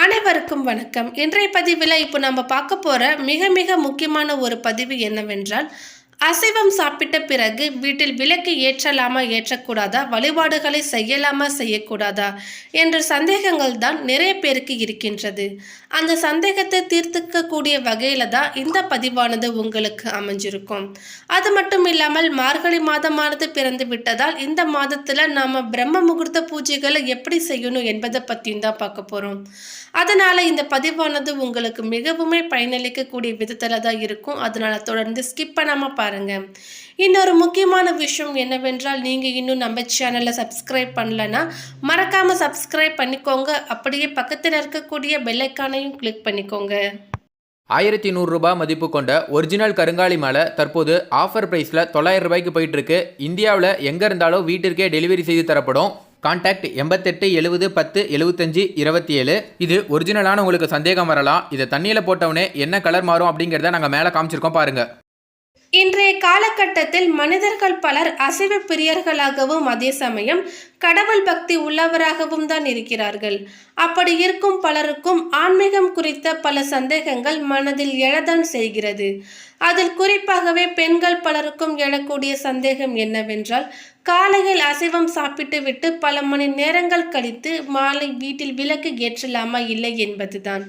அனைவருக்கும் வணக்கம். இன்றைய பதிவில் இப்போ நம்ம பார்க்க போகிற மிக மிக முக்கியமான ஒரு பதிவு என்னவென்றால் அசைவம் சாப்பிட்ட பிறகு வீட்டில் விளக்கு ஏற்றலாமா ஏற்றக்கூடாதா? வழிபாடுகளை செய்யலாமா செய்யக்கூடாதா? என்ற சந்தேகங்கள் தான் நிறைய பேருக்கு இருக்கின்றது. அந்த சந்தேகத்தை தீர்த்துக்கக்கூடிய வகையில் தான் இந்த பதிவானது உங்களுக்கு அமைஞ்சிருக்கும். அது மட்டும் இல்லாமல் மார்கழி மாதமானது பிறந்து விட்டதால் இந்த மாதத்தில் நாம் பிரம்ம முகூர்த்த பூஜைகளை எப்படி செய்யணும் என்பதை பற்றியும் தான் பார்க்க போகிறோம் அதனால் இந்த பதிவானது உங்களுக்கு மிகவுமே பயனளிக்கக்கூடிய விதத்தில் தான் இருக்கும். அதனால் தொடர்ந்து ஸ்கிப் பண்ணாமல் பாருங்கள் இன்னொரு முக்கியமான விஷயம் என்னவென்றால் நீங்கள் இன்னும் நம்ம சேனலை சப்ஸ்கிரைப் பண்ணலன்னா மறக்காமல் சப்ஸ்கிரைப் பண்ணிக்கோங்க. அப்படியே பக்கத்தில் இருக்கக்கூடிய பெல்லைக்கானையும் கிளிக் பண்ணிக்கோங்க. ஆயிரத்தி நூறுரூபா மதிப்பு கொண்ட ஒரிஜினல் கருங்காலி மாலை தற்போது ஆஃபர் ப்ரைஸில் தொள்ளாயிரம் ரூபாய்க்கு போயிட்டுருக்கு. இந்தியாவில் எங்கே இருந்தாலும் வீட்டிற்கே டெலிவரி செய்து தரப்படும். கான்டாக்ட் எண்பத்தெட்டு எழுபது பத்து எழுபத்தஞ்சு இருபத்தி ஏழு இது ஒரிஜினலான உங்களுக்கு சந்தேகம் வரலாம். இதை தண்ணியில் போட்டவுடனே என்ன கலர் மாறும் அப்படிங்கிறத நாங்கள் மேலே காமிச்சிருக்கோம் பாருங்கள் இன்றைய காலகட்டத்தில் மனிதர்கள் பலர் அசைவ பிரியர்களாகவும் அதே சமயம் கடவுள் பக்தி உள்ளவராகவும் தான் இருக்கிறார்கள். அப்படி இருக்கும் பலருக்கும் ஆன்மீகம் குறித்த பல சந்தேகங்கள் மனதில் எழதான் செய்கிறது. அதில் குறிப்பாகவே பெண்கள் பலருக்கும் எழக்கூடிய சந்தேகம் என்னவென்றால் காலையில் அசைவம் சாப்பிட்டு விட்டு பல மணி நேரங்கள் கழித்து மாலை வீட்டில் விளக்கு ஏற்றலாமா இல்லை என்பதுதான்.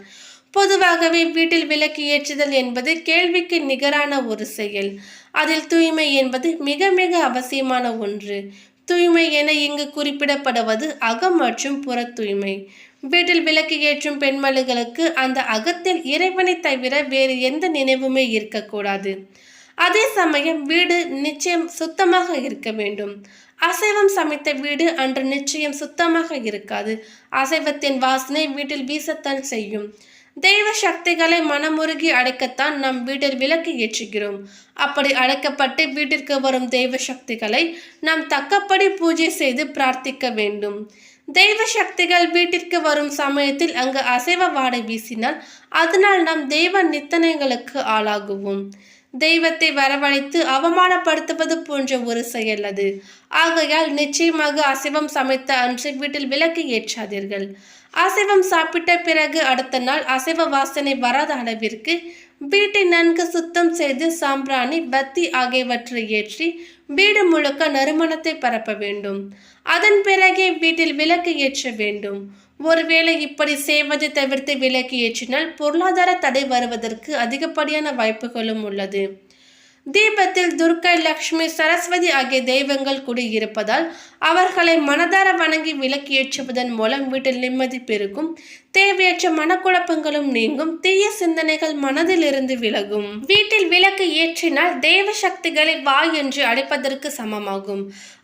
பொதுவாகவே வீட்டில் விளக்கு ஏற்றுதல் என்பது கேள்விக்கு நிகரான ஒரு செயல். அதில் தூய்மை என்பது மிக மிக அவசியமான ஒன்று. தூய்மை என இங்கு குறிப்பிடப்படுவது அகம் மற்றும் புற தூய்மை. வீட்டில் விளக்கு ஏற்றும் பெண்மணிகளுக்கு அந்த அகத்தில் இறைவனை தவிர வேறு எந்த நினைவுமே இருக்கக்கூடாது. அதே சமயம் வீடு நிச்சயம் சுத்தமாக இருக்க வேண்டும். அசைவம் சமைத்த வீடு அன்று நிச்சயம் சுத்தமாக இருக்காது. அசைவத்தின் வாசனை வீட்டில் வீசத்தான் செய்யும். தெய்வ சக்திகளை மனமுருகி அடைக்கத்தான் நம் வீட்டில் விளக்கு ஏற்றுகிறோம். அப்படி அடைக்கப்பட்டு வீட்டிற்கு வரும் தெய்வ சக்திகளை நாம் தக்கப்படி பூஜை செய்து பிரார்த்திக்க வேண்டும். தெய்வ சக்திகள் வீட்டிற்கு வரும் சமயத்தில் அங்கு அசைவ வாடை வீசினால் அதனால் நாம் தெய்வ நித்தனைகளுக்கு ஆளாகுவோம். தெய்வத்தை வரவழைத்து அவமானப்படுத்துவது போன்ற ஒரு செயல் அது. ஆகையால் நிச்சயமாக அசைவம் சமைத்த அன்று வீட்டில் விளக்கு ஏற்றாதீர்கள். அசைவம் சாப்பிட்ட பிறகு அடுத்த நாள் அசைவ வாசனை வராத அளவிற்கு வீட்டை நன்கு சுத்தம் செய்து சாம்பிராணி பத்தி ஆகியவற்றை ஏற்றி வீடு முழுக்க நறுமணத்தை பரப்ப வேண்டும். அதன் பிறகே வீட்டில் விளக்கு ஏற்ற வேண்டும். ஒருவேளை இப்படி செய்வதை தவிர்த்து விலக்கி ஏற்றினால் பொருளாதார தடை வருவதற்கு அதிகப்படியான வாய்ப்புகளும் உள்ளது. தீபத்தில் துர்க்கை லக்ஷ்மி சரஸ்வதி ஆகிய தெய்வங்கள் குடியிருப்பதால் அவர்களை மனதார வணங்கி விளக்கி ஏற்றுவதன் மூலம் வீட்டில் நிம்மதி பெருகும். தேவையற்ற மனக்குழப்பங்களும் நீங்கும் தீய சிந்தனைகள் மனதிலிருந்து விலகும். வீட்டில் விளக்கு ஏற்றினால் தெய்வ சக்திகளை வா என்று அழைப்பதற்கு சமமாகும்.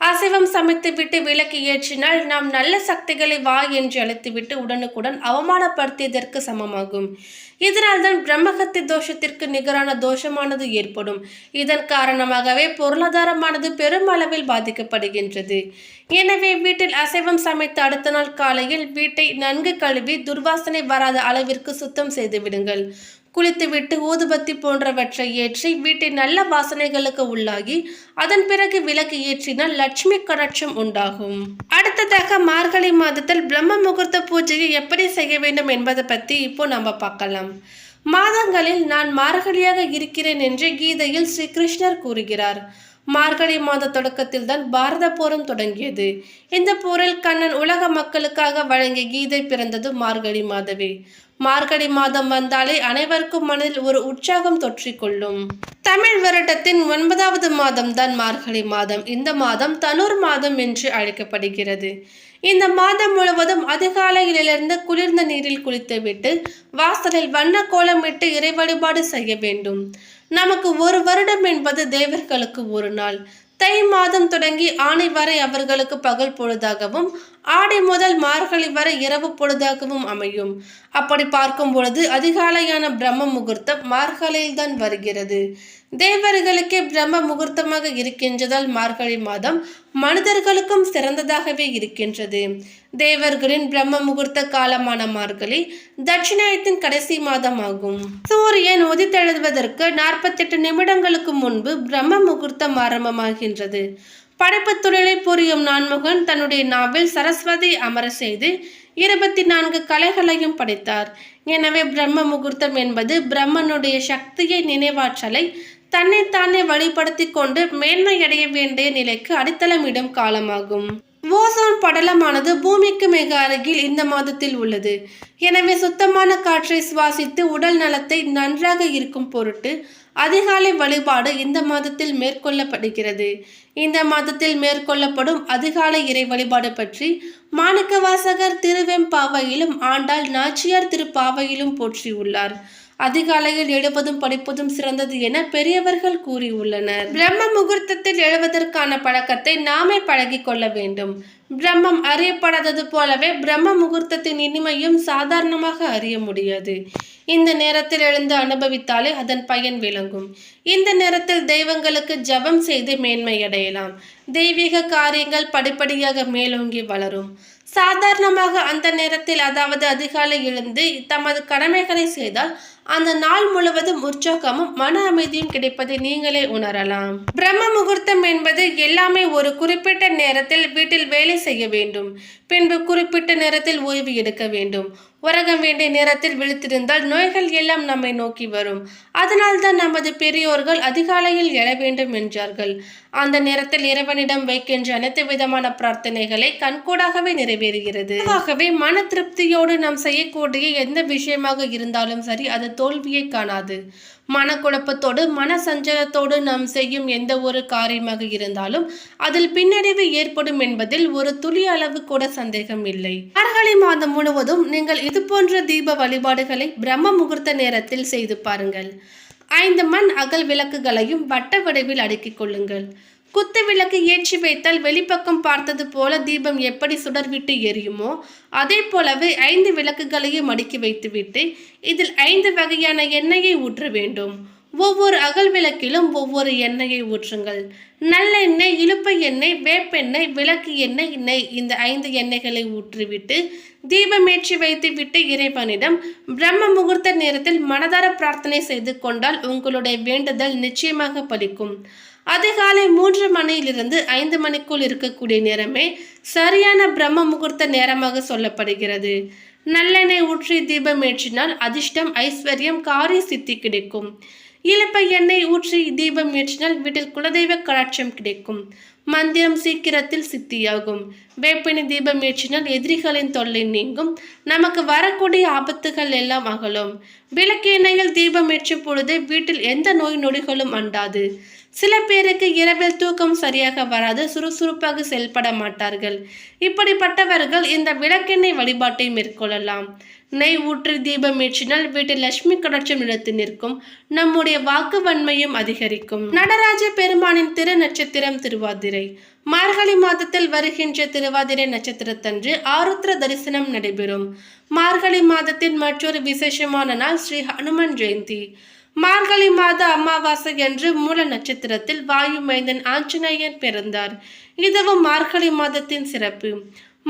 அசைவம் சமைத்துவிட்டு விளக்கு ஏற்றினால் நாம் நல்ல சக்திகளை வா என்று அழைத்துவிட்டு உடனுக்குடன் அவமானப்படுத்தியதற்கு சமமாகும். இதனால்தான் பிரம்மகத்தி தோஷத்திற்கு நிகரான தோஷமானது ஏற்படும். இதன் காரணமாகவே பொருளாதாரமானது பெருமளவில் பாதிக்கப்படுகின்றது. எனவே வீட்டில் அசைவம் சமைத்து அடுத்த நாள் காலையில் வீட்டை நன்கு கழுவி துர்வாசனை வராத அளவிற்கு சுத்தம் செய்து விடுங்கள். குளித்துவிட்டு ஊதுபத்தி போன்றவற்றை ஏற்றி வீட்டை நல்ல வாசனைகளுக்கு உள்ளாகி அதன் பிறகு விளக்கு ஏற்றினால் லட்சுமி கடாட்சம் உண்டாகும். அடுத்ததாக மார்கழி மாதத்தில் பிரம்ம முகூர்த்த பூஜையை எப்படி செய்ய வேண்டும் என்பதை பற்றி இப்போ நம்ம பார்க்கலாம். மாதங்களில் நான் மார்கழியாக இருக்கிறேன் என்று கீதையில் ஸ்ரீ கிருஷ்ணர் கூறுகிறார். மார்கழி மாத தொடக்கத்தில் தான் பாரத போரும் தொடங்கியது. இந்த போரில் கண்ணன் உலக மக்களுக்காக வழங்கிய கீதை பிறந்தது மார்கழி மாதவே. மார்கழி மாதம் வந்தாலே அனைவருக்கும் மனதில் ஒரு உற்சாகம் தொற்றிக்கொள்ளும் தமிழ் வருடத்தின் ஒன்பதாவது மாதம் தான் மார்கழி மாதம். இந்த மாதம் தனுர் மாதம் என்று அழைக்கப்படுகிறது. இந்த மாதம் முழுவதும் அதிகாலையிலிருந்து குளிர்ந்த நீரில் குளித்துவிட்டு வாசலில் வண்ண கோலமிட்டு இறை வழிபாடு செய்ய வேண்டும். நமக்கு ஒரு வருடம் என்பது தேவர்களுக்கு ஒரு நாள். தை மாதம் தொடங்கி ஆணை வரை அவர்களுக்கு பகல் பொழுதாகவும் ஆடை முதல் மார்கழி வரை இரவு பொழுதாகவும் அமையும். அப்படி பார்க்கும் பொழுது அதிகாலையான பிரம்ம முகூர்த்தம் மார்கழியில் தான் வருகிறது. தேவர்களுக்கே பிரம்ம முகூர்த்தமாக இருக்கின்றதால் மார்கழி மாதம் மனிதர்களுக்கும் சிறந்ததாகவே இருக்கின்றது. தேவர்களின் பிரம்ம முகூர்த்த காலமான மார்கழி தட்சிணாயத்தின் கடைசி மாதம் ஆகும் சூரியன் உதித்தெழுவதற்கு நாற்பத்தெட்டு நிமிடங்களுக்கு முன்பு பிரம்ம முகூர்த்தம் ஆரம்பமாகின்றது. படைப்பு தொழிலை புரியும் நான்முகன் தன்னுடைய நாவில் சரஸ்வதி அமர செய்து இருபத்தி நான்கு கலைகளையும் படைத்தார். எனவே பிரம்ம முகூர்த்தம் என்பது பிரம்மனுடைய சக்தியை நினைவாற்றலை தன்னைத்தானே வழிபடுத்தி கொண்டு மேன்மையடைய வேண்டிய நிலைக்கு அடித்தளமிடும் காலமாகும். ஓசோன் படலமானது பூமிக்கு மிக அருகில் இந்த மாதத்தில் உள்ளது. எனவே சுத்தமான காற்றை சுவாசித்து உடல் நலத்தை நன்றாக இருக்கும் பொருட்டு அதிகாலை வழிபாடு இந்த மாதத்தில் மேற்கொள்ளப்படுகிறது. இந்த மாதத்தில் மேற்கொள்ளப்படும் அதிகாலை இறை வழிபாடு பற்றி மாணிக்கவாசகர் திருவெம்பாவையிலும் ஆண்டாள் நாச்சியார் திருப்பாவையிலும் போற்றியுள்ளார். அதிகாலையில் எழுவதும் படிப்பதும் சிறந்தது என பெரியவர்கள் கூறியுள்ளனர். பிரம்ம முகூர்த்தத்தில் எழுவதற்கான பழக்கத்தை நாமே பழகி கொள்ள வேண்டும். பிரம்மம் அறியப்படாதது போலவே பிரம்ம முகூர்த்தத்தின் இனிமையும் சாதாரணமாக அறிய முடியாது. இந்த நேரத்தில் எழுந்து அனுபவித்தாலே அதன் பயன் விளங்கும். இந்த நேரத்தில் தெய்வங்களுக்கு ஜபம் செய்து மேன்மை அடையலாம். தெய்வீக காரியங்கள் படிப்படியாக மேலோங்கி வளரும். சாதாரணமாக அந்த நேரத்தில் அதாவது அதிகாலை எழுந்து தமது கடமைகளை செய்தால் அந்த நாள் முழுவதும் உற்சாகமும் மன அமைதியும் கிடைப்பதை நீங்களே உணரலாம். பிரம்ம முகூர்த்தம் என்பது எல்லாமே ஒரு குறிப்பிட்ட நேரத்தில் வீட்டில் வேலை செய்ய வேண்டும். பின்பு குறிப்பிட்ட நேரத்தில் ஓய்வு எடுக்க வேண்டும். உறங்க வேண்டிய நேரத்தில் விழித்திருந்தால் நோய்கள் எல்லாம் நம்மை நோக்கி வரும். அதனால்தான் நமது பெரியோர்கள் அதிகாலையில் எழ வேண்டும் என்றார்கள். அந்த நேரத்தில் இறைவனிடம் வைக்கின்ற அனைத்து விதமான பிரார்த்தனைகளை கண்கூடாகவே நிறைவேறுகிறது. ஆகவே மன திருப்தியோடு நாம் செய்யக்கூடிய எந்த விஷயமாக இருந்தாலும் சரி அது தோல்வியை காணாது. மனக்குழப்பத்தோடு மன சஞ்சலத்தோடு நாம் செய்யும் எந்த ஒரு காரியமாக இருந்தாலும் அதில் பின்னடைவு ஏற்படும் என்பதில் ஒரு துளி அளவு கூட சந்தேகம் இல்லை. மார்கழி மாதம் முழுவதும் நீங்கள் இது போன்ற தீப வழிபாடுகளை பிரம்ம முகூர்த்த நேரத்தில் செய்து பாருங்கள். ஐந்து மண் அகல் விளக்குகளையும் வட்ட வடிவில் அடுக்கிக் கொள்ளுங்கள். குத்து விளக்கு ஏற்றி வைத்தால் வெளிப்பக்கம் பார்த்தது போல தீபம் எப்படி சுடர்விட்டு எரியுமோ அதே போலவே ஐந்து விளக்குகளையும் அடுக்கி வைத்துவிட்டு இதில் ஐந்து வகையான எண்ணெயை ஊற்ற வேண்டும். ஒவ்வொரு அகல் விளக்கிலும் ஒவ்வொரு எண்ணெயை ஊற்றுங்கள். நல்லெண்ணெய் இழுப்ப எண்ணெய் வேப்பெண்ணெய் விளக்கு எண்ணெய் நெய் இந்த ஐந்து எண்ணெய்களை ஊற்றிவிட்டு தீபமேற்றி வைத்துவிட்டு இறைவனிடம் பிரம்ம முகூர்த்த நேரத்தில் மனதார பிரார்த்தனை செய்து கொண்டால் உங்களுடைய வேண்டுதல் நிச்சயமாக பலிக்கும். அதிகாலை மூன்று மணியிலிருந்து ஐந்து மணிக்குள் இருக்கக்கூடிய நேரமே சரியான பிரம்ம முகூர்த்த நேரமாக சொல்லப்படுகிறது. நல்லெண்ணெய் ஊற்றி தீபம் ஏற்றினால் அதிர்ஷ்டம் ஐஸ்வர்யம் காரிய சித்தி கிடைக்கும். இழுப்ப எண்ணெய் ஊற்றி தீபம் ஏற்றினால் வீட்டில் குலதெய்வ கடாட்சம் கிடைக்கும். மந்திரம் சீக்கிரத்தில் சித்தியாகும். வேப்பினி தீபம் ஏற்றினால் எதிரிகளின் தொல்லை நீங்கும். நமக்கு வரக்கூடிய ஆபத்துகள் எல்லாம் அகலும். விளக்கு எண்ணெயில் தீபம் ஏற்றும் பொழுது வீட்டில் எந்த நோய் நொடிகளும் அண்டாது. சில பேருக்கு இரவில் தூக்கம் சரியாக வராது சுறுசுறுப்பாக செயல்பட மாட்டார்கள். இப்படிப்பட்டவர்கள் இந்த விளக்கெண்ணெய் வழிபாட்டை மேற்கொள்ளலாம். நெய் ஊற்றி தீபம் ஏற்றினால் வீட்டில் லட்சுமி கடாட்சம் நிலத்து நிற்கும். நம்முடைய வாக்கு வன்மையும் அதிகரிக்கும். நடராஜ பெருமானின் திரு நட்சத்திரம் திருவாதிரை. மார்கழி மாதத்தில் வருகின்ற திருவாதிரை நட்சத்திரத்தன்று ஆருத்ர தரிசனம் நடைபெறும். மார்கழி மாதத்தின் மற்றொரு விசேஷமான நாள் ஸ்ரீ ஹனுமன் ஜெயந்தி. மார்கழி மாத அமாவாசை என்று மூல நட்சத்திரத்தில் வாயு மைந்தன் ஆஞ்சநேயன் பிறந்தார். இதுவும் மார்கழி மாதத்தின் சிறப்பு.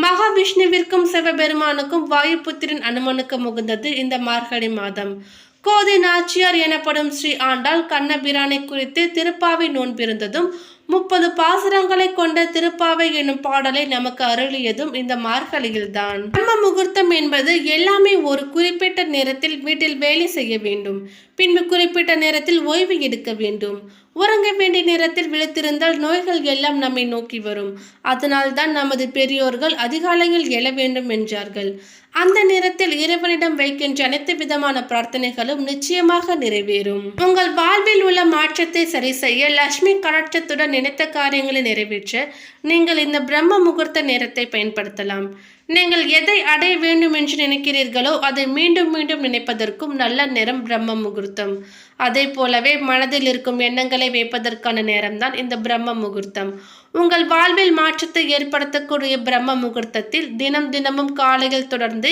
மகாவிஷ்ணுவிற்கும் சிவபெருமானுக்கும் வாயுபுத்திரன் அனுமனுக்கும் முகுந்தது இந்த மார்கழி மாதம். கோதை நாச்சியார் எனப்படும் ஸ்ரீ ஆண்டாள் கண்ணபிரானை குறித்து திருப்பாவை நோன்பிருந்ததும் முப்பது பாசுரங்களை கொண்ட திருப்பாவை எனும் பாடலை நமக்கு அருளியதும் இந்த மார்கழியில்தான். பிரம்ம முகூர்த்தம் என்பது எல்லாமே ஒரு குறிப்பிட்ட நேரத்தில் வீட்டில் வேலை செய்ய வேண்டும் பின்பு குறிப்பிட்ட நேரத்தில் ஓய்வு எடுக்க வேண்டும். உறங்க வேண்டிய நேரத்தில் விழித்திருந்தால் நோய்கள் எல்லாம் நம்மை நோக்கி வரும். அதனால்தான் நமது பெரியோர்கள் அதிகாலையில் எழ வேண்டும் என்றார்கள். அந்த நேரத்தில் இறைவனிடம் வைக்கின்ற அனைத்து விதமான பிரார்த்தனைகளும் நிச்சயமாக நிறைவேறும். உங்கள் வாழ்வில் உள்ள மாற்றத்தை சரி செய்ய லட்சுமி கடாட்சத்துடன் நினைத்த காரியங்களை நிறைவேற்ற நீங்கள் இந்த பிரம்ம முகூர்த்த நேரத்தை பயன்படுத்தலாம். நீங்கள் எதை அடைய வேண்டும் என்று நினைக்கிறீர்களோ அதை மீண்டும் மீண்டும் நினைப்பதற்கும் நல்ல நேரம் பிரம்ம முகூர்த்தம். அதே போலவே மனதில் இருக்கும் எண்ணங்களை வைப்பதற்கான நேரம்தான் இந்த பிரம்ம முகூர்த்தம். உங்கள் வாழ்வில் மாற்றத்தை ஏற்படுத்தக்கூடிய பிரம்ம முகூர்த்தத்தில் தினம் தினமும் காலையில் தொடர்ந்து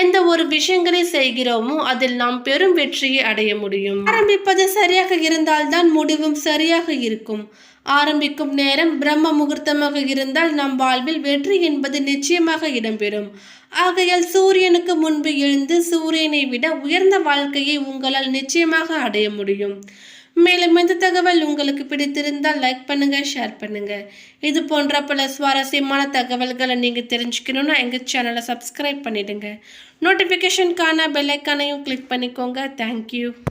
எந்த ஒரு விஷயங்களை செய்கிறோமோ அதில் நாம் பெரும் வெற்றியை அடைய முடியும். ஆரம்பிப்பது சரியாக இருந்தால்தான் முடிவும் சரியாக இருக்கும். ஆரம்பிக்கும் நேரம் பிரம்ம முகூர்த்தமாக இருந்தால் நம் வாழ்வில் வெற்றி என்பது நிச்சயமாக இடம்பெறும். ஆகையால் சூரியனுக்கு முன்பு எழுந்து சூரியனை விட உயர்ந்த வாழ்க்கையை உங்களால் நிச்சயமாக அடைய முடியும். மேலும் இந்த தகவல் உங்களுக்கு பிடித்திருந்தால் லைக் பண்ணுங்க ஷேர் பண்ணுங்க. இது போன்ற பல சுவாரஸ்யமான தகவல்களை நீங்கள் தெரிஞ்சுக்கணும்னா எங்கள் சேனலை சப்ஸ்கிரைப் பண்ணிவிடுங்க நோட்டிஃபிகேஷனுக்கான பெல்லைக்கானையும் கிளிக் பண்ணிக்கோங்க. தேங்க்யூ